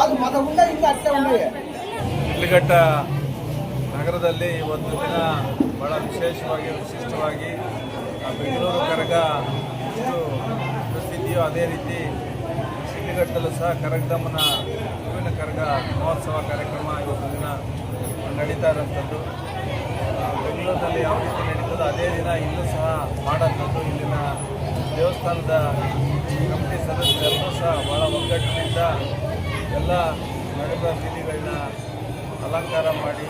ಅದು ಮತ ಉಂಡೆ ಇಲ್ಲ ಅಷ್ಟೇ ನಗರದಲ್ಲಿ ಇವತ್ತು ದಿನ ಬಹಳ ವಿಶೇಷವಾಗಿ, ವಿಶಿಷ್ಟವಾಗಿ ಬೆಂಗಳೂರು ಕರಗ ಎಷ್ಟು ಪ್ರಸಿದ್ಧಿಯೋ ಅದೇ ರೀತಿ ಶಿಡ್ಲಘಟ್ಟಲ್ಲೂ ಸಹ ಕರಗದಮ್ಮನ ಹೂವಿನ ಕರಗ ಮಹೋತ್ಸವ ಕಾರ್ಯಕ್ರಮ ಇವತ್ತು ದಿನ ನಡೀತಾ ಇರೋಂಥದ್ದು ಆ, ಬೆಂಗಳೂರಿನಲ್ಲಿ ಯಾವ ರೀತಿ ನಡೀತದೋ ಅದೇ ದಿನ ಇಲ್ಲೂ ಸಹ ಮಾಡೋಂಥದ್ದು ಇಲ್ಲಿನ ದೇವಸ್ಥಾನದ ಕಮಿಟಿ ಸದಸ್ಯರೆಲ್ಲರೂ ಸಹ ಭಾಳ ಒಗ್ಗಟ್ಟಿನಿಂದ ಎಲ್ಲ ನಡೆದ ಬೀದಿಗಳನ್ನ ಅಲಂಕಾರ ಮಾಡಿ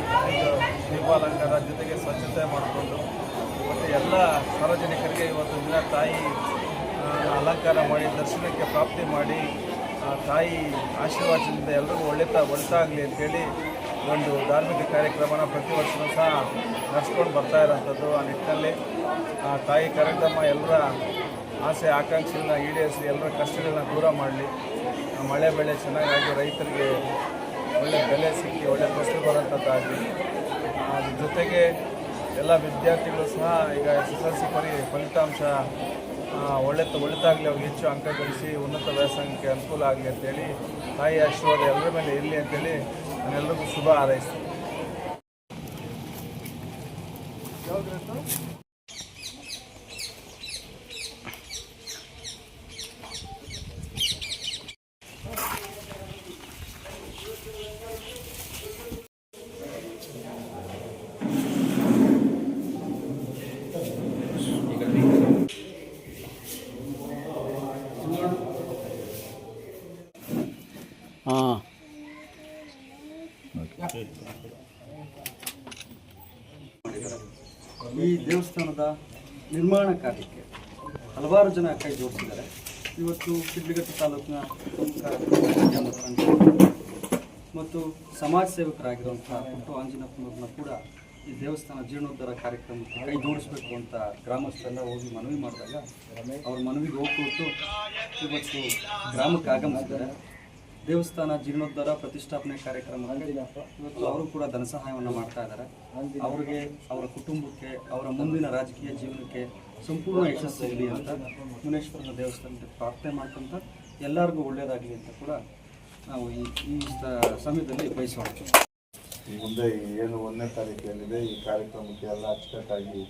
ದೀಪಾಲಂಕಾರ ಜೊತೆಗೆ ಸ್ವಚ್ಛತೆ ಮಾಡಿಕೊಂಡು ಮತ್ತು ಎಲ್ಲ ಸಾರ್ವಜನಿಕರಿಗೆ ಇವತ್ತು ದಿನ ತಾಯಿ ಅಲಂಕಾರ ಮಾಡಿ, ದರ್ಶನಕ್ಕೆ ಪ್ರಾಪ್ತಿ ಮಾಡಿ ತಾಯಿ ಆಶೀರ್ವಾದದಿಂದ ಎಲ್ರಿಗೂ ಒಳ್ಳೆತ, ಒಳಿತಾಗಲಿ ಅಂತೇಳಿ ಒಂದು ಧಾರ್ಮಿಕ ಕಾರ್ಯಕ್ರಮನ ಪ್ರತಿ ವರ್ಷವೂ ಸಹ ನಡೆಸ್ಕೊಂಡು ಬರ್ತಾ ಇರೋಂಥದ್ದು ಆ ನಿಟ್ಟಿನಲ್ಲಿ. ಆ ತಾಯಿ ಕಾರ್ಯಕ್ರಮ ಎಲ್ಲರ ಆಸೆ ಆಕಾಂಕ್ಷೆಗಳನ್ನ ಈಡೇರಿಸಿ ಎಲ್ಲರ ಕಷ್ಟಗಳನ್ನ ದೂರ ಮಾಡಲಿ. ಮಳೆ ಬೆಳೆ ಚೆನ್ನಾಗಾಗಿ ರೈತರಿಗೆ ಒಳ್ಳೆ ಬೆಲೆ ಸಿಕ್ಕಿ, ಒಳ್ಳೆ ಫಸಲು ಬರೋಂಥದ್ದಾಗಲಿ ಅದ್ರ ಜೊತೆಗೆ ಎಲ್ಲ ವಿದ್ಯಾರ್ಥಿಗಳು ಸಹ ಈಗ ಎಸ್ ಎಸ್ ಎಲ್ ಸಿ ಪರಿ ಫಲಿತಾಂಶ ಒಳ್ಳೆ ಒಳಿತಾಗಲಿ, ಅವ್ರಿಗೆ ಹೆಚ್ಚು ಅಂಕ ಗಳಿಸಿ, ಉನ್ನತ ವ್ಯಾಸಂಗಕ್ಕೆ ಅನುಕೂಲ ಆಗಲಿ ಅಂತೇಳಿ ತಾಯಿ ಆಶೀರ್ವಾದ ಎಲ್ಲರ ಮೇಲೆ ಇರಲಿ ಅಂತೇಳಿ ನಾನೆಲ್ಲರಿಗೂ ಶುಭ ಹಾರೈಸ್ತೀನಿ ಈ ದೇವಸ್ಥಾನದ ನಿರ್ಮಾಣ ಕಾರ್ಯಕ್ಕೆ ಹಲವಾರು ಜನ ಕೈ ಜೋಡಿಸಿದ್ದಾರೆ. ಇವತ್ತು ಶಿಡ್ಲಘಟ್ಟ ತಾಲೂಕಿನ ಮತ್ತು ಸಮಾಜ ಸೇವಕರಾಗಿರುವಂತಹ ಪುಟ್ಟು ಆಂಜನಪ್ಪನವ್ರನ್ನ ಕೂಡ ಈ ದೇವಸ್ಥಾನ ಜೀರ್ಣೋದ್ಧಾರ ಕಾರ್ಯಕ್ರಮಕ್ಕೆ ಕೈ ಜೋಡಿಸ್ಬೇಕು ಅಂತ ಗ್ರಾಮಸ್ಥರೆಲ್ಲ ಹೋಗಿ ಮನವಿ ಮಾಡಿದಾಗ ಅವ್ರ ಮನವಿಗೆ ಹೋಗ್ಬಿಟ್ಟು ಇವತ್ತು ಗ್ರಾಮಕ್ಕೆ ಆಗಮಿಸಿದ್ದಾರೆ. ದೇವಸ್ಥಾನ ಜೀರ್ಣೋದ್ಧಾರ ಪ್ರತಿಷ್ಠಾಪನೆ ಕಾರ್ಯಕ್ರಮ ಇವತ್ತು ಅವರು ಕೂಡ ಧನ ಸಹಾಯವನ್ನು ಮಾಡ್ತಾ ಇದ್ದಾರೆ ಅವ್ರಿಗೆ ಅವರ ಕುಟುಂಬಕ್ಕೆ, ಅವರ ಮುಂದಿನ ರಾಜಕೀಯ ಜೀವನಕ್ಕೆ ಸಂಪೂರ್ಣ ಯಶಸ್ಸು ಇರಲಿ ಅಂತ ಮುನೇಶ್ವರನ ದೇವಸ್ಥಾನಕ್ಕೆ ಪ್ರಾರ್ಥನೆ ಮಾಡ್ಕೊಂತ ಎಲ್ಲರಿಗೂ ಒಳ್ಳೆಯದಾಗಲಿ ಅಂತ ಕೂಡ ನಾವು ಈ ಈ ಸಮಯದಲ್ಲಿ ಬಯಸೋಣ ಈ ಮುಂದೆ ಏನು ಒಂದನೇ ತಾರೀಕು ಏನಿದೆ ಈ ಕಾರ್ಯಕ್ರಮಕ್ಕೆ ಎಲ್ಲ ಅಚ್ಚುಕಟ್ಟಾಗಿ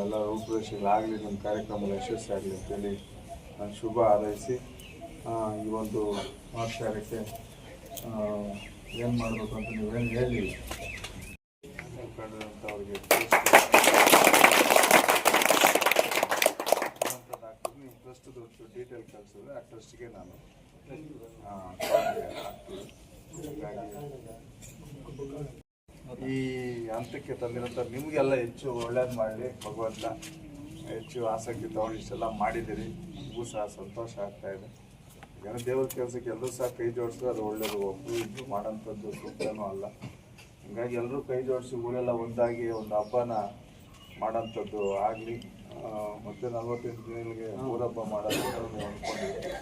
ಎಲ್ಲ ರೂಪುರೇಷೆಗಳಾಗಲಿ, ನಮ್ಮ ಕಾರ್ಯಕ್ರಮ ಯಶಸ್ವಿ ಆಗಲಿ ಅಂತೇಳಿ ನಾನು ಶುಭ ಹಾರೈಸಿ ಈ ಒಂದು ಮಾತು ಕಾರ್ಯಕ್ಕೆ ಏನು ಮಾಡಬೇಕು ಅಂತ ನೀವೇನು ಹೇಳಿ ನೀವು ಟ್ರಸ್ಟ್ದು ಡೀಟೇಲ್ ಕಳಿಸಿದ್ರೆ ಆ ನಾನು ಈ ಹಂತಕ್ಕೆ ತಂದಿರೋಂಥ ನಿಮಗೆಲ್ಲ ಹೆಚ್ಚು ಒಳ್ಳೇದು ಮಾಡಲಿ ಭಗವಂತ. ಹೆಚ್ಚು ಆಸಕ್ತಿ ತಗೊಂಡು ಇಷ್ಟೆಲ್ಲ ಮಾಡಿದ್ದೀರಿ. ನಿಮಗೂ ಸಹ ಸಂತೋಷ ಆಗ್ತಾ ದೇವ್ರ ಕೆಲಸಕ್ಕೆ ಎಲ್ಲರೂ ಸಹ ಕೈ ಜೋಡಿಸಿದ್ರೆ ಅದು ಒಳ್ಳೇದು. ಒಬ್ಬರು ಇಬ್ಬರು ಮಾಡೋಂಥದ್ದು ಸೂಕ್ತನೂ ಅಲ್ಲ. ಹೀಗಾಗಿ ಎಲ್ಲರೂ ಕೈ ಜೋಡಿಸಿ ಊರೆಲ್ಲ ಒಂದಾಗಿ ಒಂದು ಹಬ್ಬನ ಮಾಡೋಂಥದ್ದು ಆಗಲಿ. ಮತ್ತೆ ನಲ್ವತ್ತೆಂಟು ದಿನಗಳಿಗೆ ಊರಬ್ಬ ಮಾಡೋದು ಅಂದ್ಕೊಂಡಿದ್ದೆ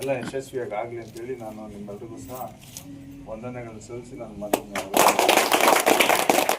ಎಲ್ಲ ಯಶಸ್ವಿಯಾಗಿ ಆಗಲಿ ಅಂತೇಳಿ ನಾನು ನಿಮ್ಮೆಲ್ರಿಗೂ ಸಹ ವಂದನೆಗಳನ್ನು ಸಲ್ಲಿಸಿ ನಾನು ಮಾತನ್ನು